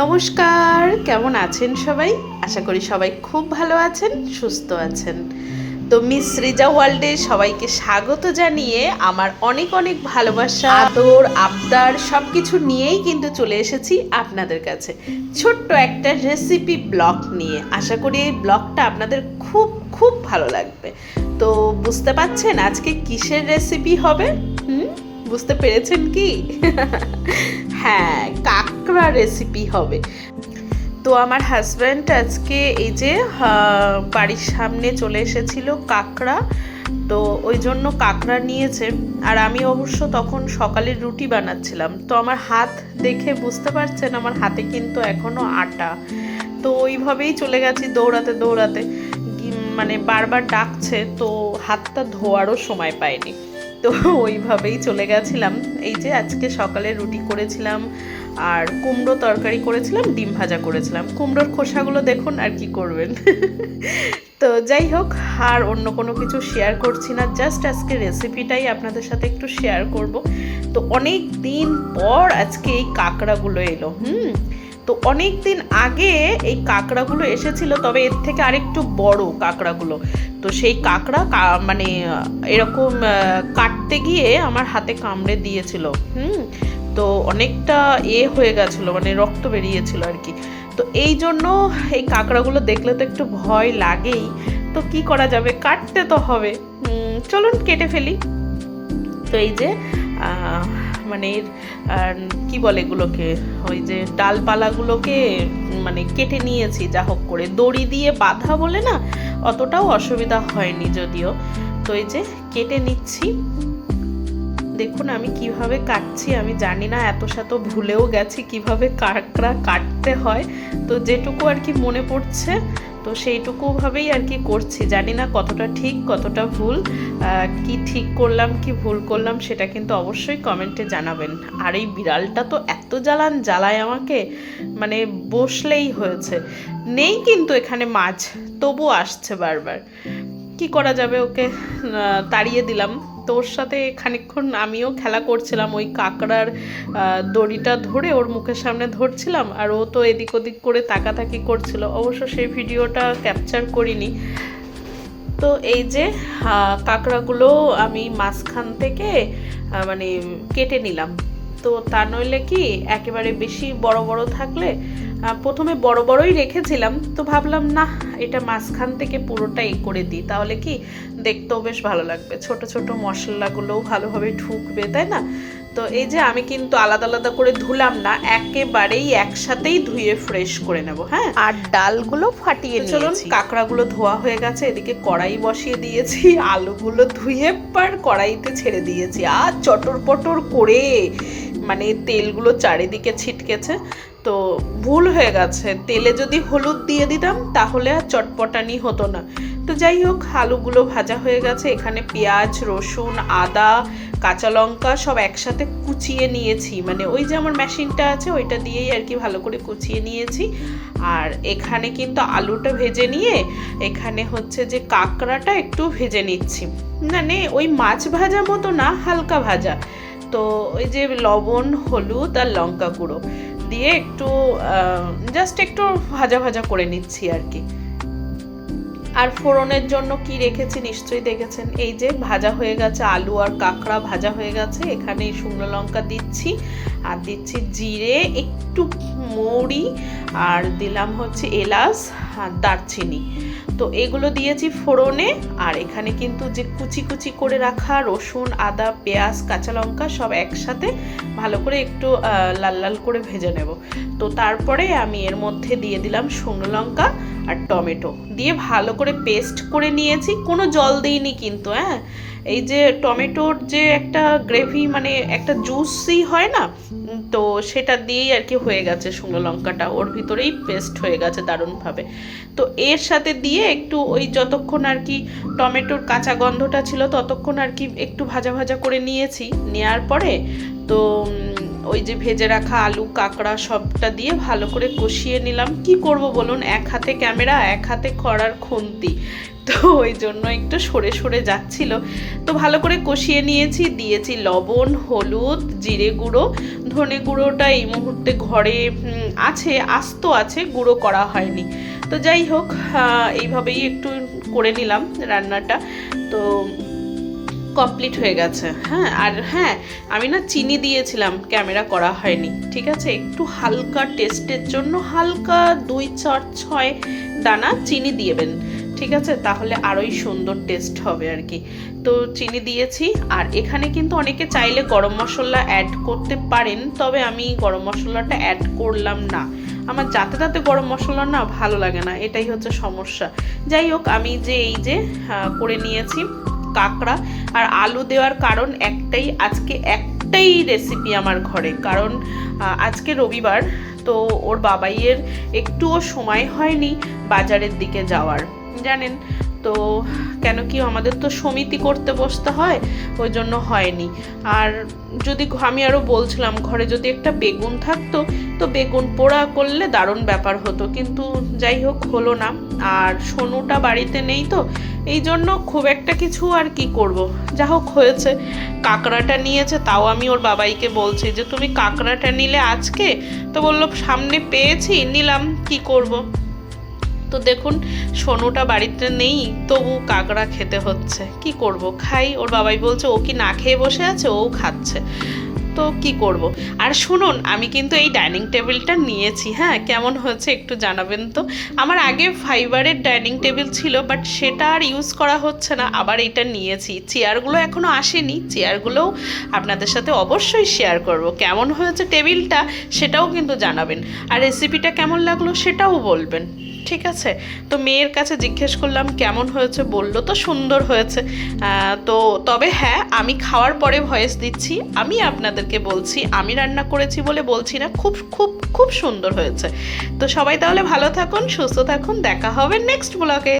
নমস্কার, কেমন আছেন সবাই? আশা করি সবাই খুব ভালো আছেন, সুস্থ আছেন। তো মিস রিজা ওয়ার্ল্ডে সবাইকে স্বাগত জানিয়ে আমার অনেক অনেক ভালোবাসা, আদর, আবদার সব কিছু নিয়েই কিন্তু চলে এসেছি আপনাদের কাছে। ছোট্ট একটা রেসিপি ব্লগ নিয়ে। আশা করি এই ব্লগটা আপনাদের খুব খুব ভালো লাগবে। তো বুঝতে পাচ্ছেন আজকে কিসের রেসিপি হবে? হুম? বুঝতে পেরেছেন কি? হ্যাঁ কাঁকড়া রেসিপি হবে। তো আমার হাজব্যান্ড আজকে এই যে বাড়ির সামনে চলে এসেছিল কাঁকড়া। তো ওই জন্য কাঁকড়া নিয়েছে। আর আমি অবশ্য তখন সকালে রুটি বানাচ্ছিলাম। তো আমার হাত দেখে বুঝতে পারছেন, আমার হাতে কিন্তু এখনও আটা। তো ওইভাবেই চলে গেছি দৌড়াতে দৌড়াতে। মানে বারবার ডাকছে, তো হাতটা ধোয়ারও সময় পাইনি। তো ওইভাবেই চলে গেছিলাম। এই যে আজকে সকালে রুটি করেছিলাম আর কুমড়ো তরকারি করেছিলাম, ডিম ভাজা করেছিলাম। কুমড়োর খোসাগুলো দেখুন আর কি করবেন। তো যাই হোক, আর অন্য কোনো কিছু শেয়ার করছি না। জাস্ট আজকে রেসিপিটাই আপনাদের সাথে একটু শেয়ার করব। তো অনেক দিন পর আজকে এই কাঁকড়াগুলো এলো, হুম? তো অনেক দিন আগে এই কাঁকড়াগুলো এসেছিল, তবে এর থেকে আরেকটু বড় কাঁকড়াগুলো। তো সেই কাঁকড়া মানে এরকম কাটতে গিয়ে আমার হাতে কামড়ে দিয়েছিল, হুম? তো অনেকটা এ হয়ে গেছিল মানে রক্ত বেরিয়েছিল আর কি। তো এই জন্য এই কাঁকড়াগুলো দেখলে তো একটু ভয় লাগেই। তো কি করা যাবে? কাটতে তো হবে চলুন কেটে ফেলি। তো এই যে মানে কি বলে এগুলোকে? ওই যে ডালপালাগুলোকে মানে কেটে নিয়েছি, যা হোক করে। দড়ি দিয়ে বাঁধা বলে না, অতটাও অসুবিধা হয়নি যদিও। তো এই যে কেটে নিচ্ছি। দেখুন আমি কীভাবে কাটছি, আমি জানি না, এত শত ভুলেও গেছি কীভাবে কাঁকড়া কাটতে হয়। তো যেটুকু আর কি মনে পড়ছে তো সেইটুকুভাবেই আর কি করছি। জানি না কতটা ঠিক, কতটা ভুল কি ঠিক করলাম, কি ভুল করলাম, সেটা কিন্তু অবশ্যই কমেন্টে জানাবেন। আর এই বিড়ালটা তো এত জ্বালান, জ্বালায় আমাকে মানে বসলেই হয়েছে। নেই কিন্তু এখানে মাছ তবু আসছে বারবার। কি করা যাবে ওকে? তাড়িয়ে দিলাম। তো ওর সাথে খানিক্ষণ আমিও খেলা করছিলাম, ওই কাঁকড়ার দড়িটা ধরে ওর মুখের সামনে ধরছিলাম, আর ও তো এদিক ওদিক করে তাকাতাকি করছিল। অবশ্য সেই ভিডিওটা ক্যাপচার করিনি। তো এই যে কাঁকড়াগুলো আমি মাঝখান থেকে মানে কেটে নিলাম। তো তা নইলে কি একেবারে বেশি বড় বড় থাকলে প্রথমে বড় বড়ই রেখেছিলাম। তো ভাবলাম না এটা মাঝখান থেকে পুরোটাই করে দিই। তাহলে কি দেখতেও বেশ ভালো লাগবে। ছোট ছোট মশলাগুলোও ভালোভাবে ঢুকবে, তাই না? তো এই যে আমি কিন্তু আলাদা আলাদা করে ধুলাম না একেবারেই একসাথেই ধুয়ে ফ্রেশ করে নেব হ্যাঁ? আর ডালগুলো ফাটিয়ে চলুন কাঁকড়াগুলো ধোয়া হয়ে গেছে এদিকে কড়াই বসিয়ে দিয়েছি আলুগুলো ধুয়ে পার কড়াইতে ছেড়ে দিয়েছি। আর চটর পটর করে মানে তেলগুলো চারিদিকে ছিটকেছে তো ভুল হয়ে গেছে। তেলে যদি হলুদ দিয়ে দিতাম তাহলে আর চটপটানি হতো না। তো যাই হোক, আলুগুলো ভাজা হয়ে গেছে। এখানে পেঁয়াজ, রসুন, আদা, কাঁচা লঙ্কা সব একসাথে কুচিয়ে নিয়েছি। মানে ওই যে আমার মেশিনটা আছে, ওইটা দিয়েই আর কি ভালো করে কুচিয়ে নিয়েছি। আর এখানে কিন্তু আলুটা ভেজে নিয়ে এখানে হচ্ছে যে কাঁকড়াটা একটু ভেজে নিচ্ছি। মানে ওই মাছ ভাজা মতো না, হালকা ভাজা। তো ওই যে লবণ, হলুদ আর লঙ্কা গুঁড়ো। দিয়ে একটু জাস্ট একটু ভাজা ভাজা করে নিচ্ছি আর কি। আর ফোড়নের জন্য কি রেখেছি নিশ্চয়ই দেখেছেন? এই যে ভাজা হয়ে গেছে আলু আর কাঁকড়া ভাজা হয়ে গেছে। এখানে শুকনো লঙ্কা দিচ্ছি আর দিচ্ছি জিরে, একটু মৌরি আর দিলাম হচ্ছে এলাচ দারচিনি। তো এগুলো দিয়েছি ফোড়নে, আর এখানে কিন্তু যে কুচি কুচি করে রাখা রসুন, আদা, পেঁয়াজ, কাঁচা লঙ্কা সব একসাথে ভালো করে একটু লাল লাল করে ভেজে নেব। তো তারপরে আমি এর মধ্যে দিয়ে দিলাম শুকনো লঙ্কা আর টমেটো। দিয়ে ভালো করে পেস্ট করে নিয়েছি। কোনো জল দিইনি কিন্তু হ্যাঁ? এই যে টমেটোর যে একটা গ্রেভি মানে একটা জুসই হয় না তো সেটা দিয়েই আর কি হয়ে গেছে শুকনো লঙ্কাটা। ওর ভিতরেই পেস্ট হয়ে গেছে দারুণভাবে। তো এর সাথে দিয়ে একটু ওই যতক্ষণ আর কি টমেটোর কাঁচা গন্ধটা ছিল, ততক্ষণ আর কি একটু ভাজা ভাজা করে নিয়েছি। নেওয়ার পরে তো ওই যে ভেজে রাখা আলু, কাঁকড়া সবটা দিয়ে ভালো করে কষিয়ে নিলাম। কি করব বলুন? এক হাতে ক্যামেরা, এক হাতে করার খুন্তি। তো ওই জন্য একটু সরে সরে যাচ্ছিল। তো ভালো করে কষিয়ে নিয়েছি। দিয়েছি লবণ, হলুদ, জিরে গুঁড়ো। ধনে গুঁড়োটা এই মুহূর্তে ঘরে আছে, আস্ত আছে, গুঁড়ো করা হয়নি। তো যাই হোক এইভাবেই একটু করে নিলাম রান্নাটা। তো কমপ্লিট হয়ে গেছে। হ্যাঁ আর হ্যাঁ আমি না চিনি দিয়েছিলাম, ক্যামেরা করা হয়নি, ঠিক আছে? একটু হালকা টেস্টের জন্য হালকা দুই চার ছয় দানা চিনি দিয়েবেন ঠিক আছে? তাহলে আরোই সুন্দর টেস্ট হবে আর কি। তো চিনি দিয়েছি, আর এখানে কিন্তু অনেকে চাইলে গরম মশলা অ্যাড করতে পারেন, তবে আমি গরম মশলাটা অ্যাড করলাম না। আমার যাতে তাতে গরম মশলা না ভালো লাগে না, এটাই হচ্ছে সমস্যা। যাই হোক, আমি যে এই যে করে নিয়েছি কাঁকড়া আর আলু দেওয়ার কারণ একটাই, আজকে একটাই রেসিপি আমার ঘরে। কারণ আজকে রবিবার, তো ওর বাবাইয়ের একটুও সময় হয়নি বাজারের দিকে যাওয়ার। জানেন তো কেন কি আমাদের তো সমিতি করতে বসতে হয়? ওই জন্য হয়নি। আর যদি আমি আরও বলছিলাম, ঘরে যদি একটা বেগুন থাকতো, তো বেগুন পোড়া করলে দারুণ ব্যাপার হতো। কিন্তু যাই হোক, হলো না। আর সোনুটা বাড়িতে নেই তো, এই জন্য খুব একটা কিছু আর কি করব। যা হোক হয়েছে। কাঁকড়াটা নিয়েছে, তাও আমি ওর বাবাইকে বলছি যে, তুমি কাঁকড়াটা নিলে আজকে? তো বলল, সামনে পেয়েছি, নিলাম, কি করব? তো দেখুন, সোনুটা বাড়িতে নেই, তবু কাঁকড়া খেতে হচ্ছে। কি করব? খাই, ওর বাবাই বলছে, ও কি না খেয়ে বসে আছে? ও খাচ্ছে। তো কি করব? আর শুনুন, আমি কিন্তু এই ডাইনিং টেবিলটা নিয়েছি হ্যাঁ? কেমন হয়েছে একটু জানাবেন তো? আমার আগে ফাইবারের ডাইনিং টেবিল ছিল, বাট সেটা আর ইউজ করা হচ্ছে না, আবার এটা নিয়েছি। চেয়ারগুলো এখনও আসেনি, চেয়ারগুলোও আপনাদের সাথে অবশ্যই শেয়ার করব। কেমন হয়েছে টেবিলটা, সেটাও কিন্তু জানাবেন। আর রেসিপিটা কেমন লাগল, সেটাও বলবেন। ঠিক আছে? তো মেয়ের কাছে জিজ্ঞেস করলাম, কেমন হয়েছে? বলল, তো সুন্দর হয়েছে। তো তবে হ্যাঁ আমি খাওয়ার পরে ভয়েস দিচ্ছি, আমি আপনাদেরকে বলছি, আমি রান্না করেছি বলে বলছি না, খুব খুব খুব সুন্দর হয়েছে। তো সবাই তাহলে ভালো থাকুন, সুস্থ থাকুন, দেখা হবে নেক্সট ব্লগে